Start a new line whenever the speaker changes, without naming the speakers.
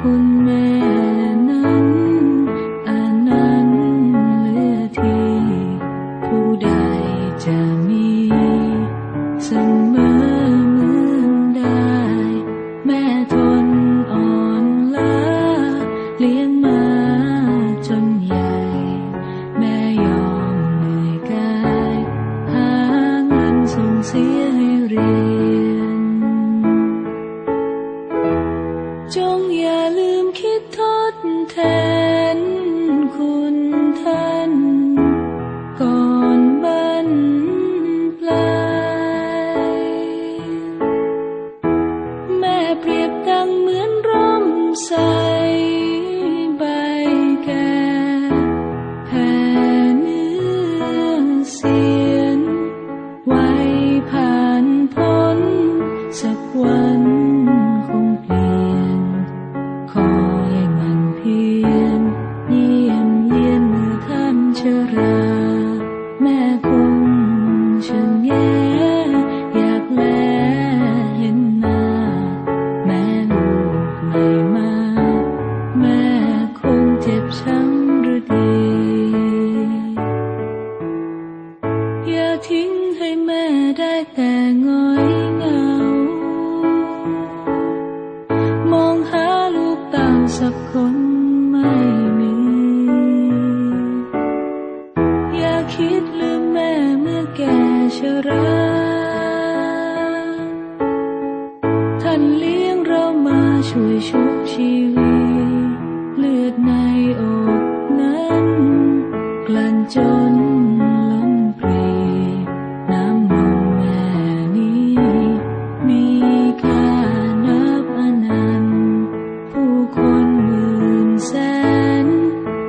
คนั้นอันนั้นเหลือที่ผู้ใดจะมีเสมอเหมือนได้ แม่ทนอ่อนล้าเลี้ยงมาจนใหญ่ แม่ยอมเหนื่อยกาย หาเงินส่งเสียให้เรียน แทนคุณท่าน ก่อนบรรปลายแม่เปรียบดังเหมือนร่มใสใบแก่แผ่เนื้อเสียนไวผ่านพ้นสักวัน แต่ง่เหงา มองหาลูกเต่าสักคนไม่มี อย่าคิดลืมแม่เมื่อแกชราท่านเลี้ยงเรามาช่วยชุบชีวิต